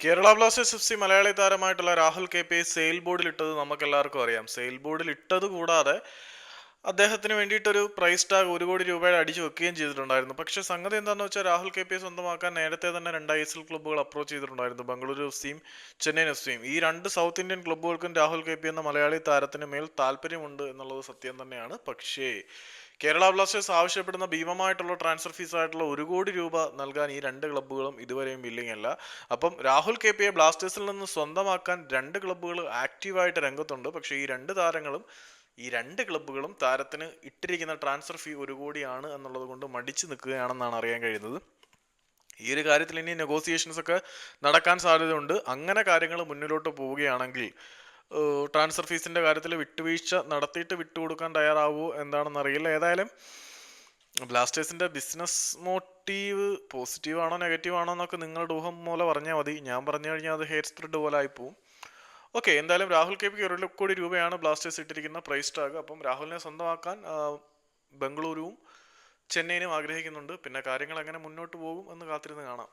Kerala Blasters F C Malayali താരമായിട്ടുള്ള Rahul K P sale ബോർഡിൽ ഇട്ടത് നമുക്ക് എല്ലാവർക്കും അറിയാം. സെയിൽ ബോർഡിൽ ഇട്ടത് കൂടാതെ അദ്ദേഹത്തിന് വേണ്ടിയിട്ടൊരു പ്രൈസ് ടാഗ് ഒരു കോടി രൂപയുടെ അടിച്ചു വെക്കുകയും ചെയ്തിട്ടുണ്ടായിരുന്നു. പക്ഷേ സംഗതി എന്താണെന്ന് വെച്ചാൽ രാഹുൽ കെ പി സ്വന്തമാക്കാൻ നേരത്തെ തന്നെ രണ്ട് ഐ എസ് എൽ ക്ലബ്ബുകൾ അപ്രോച്ച് ചെയ്തിട്ടുണ്ടായിരുന്നു. ബംഗളൂരു എഫ് സിയും ചെന്നൈയിൻ എഫ് സിയും ഈ രണ്ട് സൗത്ത് ഇന്ത്യൻ ക്ലബ്ബുകൾക്കും രാഹുൽ കെ പി എന്ന മലയാളി താരത്തിന് മേൽ താല്പര്യമുണ്ട് എന്നുള്ളത് സത്യം തന്നെയാണ്. പക്ഷേ കേരള ബ്ലാസ്റ്റേഴ്സ് ആവശ്യപ്പെടുന്ന ഭീമമായിട്ടുള്ള ട്രാൻസ്ഫർ ഫീസ് ആയിട്ടുള്ള ഒരു കോടി രൂപ നൽകാൻ ഈ രണ്ട് ക്ലബ്ബുകളും ഇതുവരെയും ബില്ലിംഗ് അല്ല. അപ്പം രാഹുൽ കെ പിയെ ബ്ലാസ്റ്റേഴ്സിൽ നിന്ന് സ്വന്തമാക്കാൻ രണ്ട് ക്ലബ്ബുകൾ ആക്റ്റീവായിട്ട് രംഗത്തുണ്ട്. പക്ഷേ ഈ രണ്ട് താരങ്ങളും ഈ രണ്ട് ക്ലബ്ബുകളും താരത്തിന് ഇട്ടിരിക്കുന്ന ട്രാൻസ്ഫർ ഫീ ഒരു കോടിയാണ് എന്നുള്ളത് കൊണ്ട് മടിച്ചു നിൽക്കുകയാണെന്നാണ് അറിയാൻ കഴിയുന്നത്. ഈ ഒരു കാര്യത്തിൽ ഇനി നെഗോസിയേഷൻസ് ഒക്കെ നടക്കാൻ സാധ്യതയുണ്ട്. അങ്ങനെ കാര്യങ്ങൾ മുന്നിലോട്ട് പോവുകയാണെങ്കിൽ ട്രാൻസ്ഫർ ഫീസിന്റെ കാര്യത്തിൽ വിട്ടുവീഴ്ച നടത്തിയിട്ട് വിട്ടുകൊടുക്കാൻ തയ്യാറാവുമോ എന്താണെന്ന് അറിയില്ല. ഏതായാലും ബ്ലാസ്റ്റേഴ്സിന്റെ ബിസിനസ് മോട്ടീവ് പോസിറ്റീവ് ആണോ നെഗറ്റീവ് ആണോ എന്നൊക്കെ നിങ്ങളുടെ ഊഹം മൂലം പറഞ്ഞാൽ മതി. ഞാൻ പറഞ്ഞു കഴിഞ്ഞാൽ അത് ഹെയർ സ്പ്രെഡ് പോലെ ആയിപ്പോവും. ഓക്കെ എന്തായാലും രാഹുൽ കെ പിക്ക് ഒരു കോടി രൂപയാണ് ബ്ലാസ്റ്റേഴ്സ് ഇട്ടിരിക്കുന്ന പ്രൈസ് ടാഗ് അപ്പം രാഹുലിനെ സ്വന്തമാക്കാൻ ബംഗളൂരുവും ചെന്നൈയിനും ആഗ്രഹിക്കുന്നുണ്ട്. പിന്നെ കാര്യങ്ങൾ എങ്ങനെ മുന്നോട്ട് പോകും എന്ന് കാത്തിരുന്ന് കാണാം.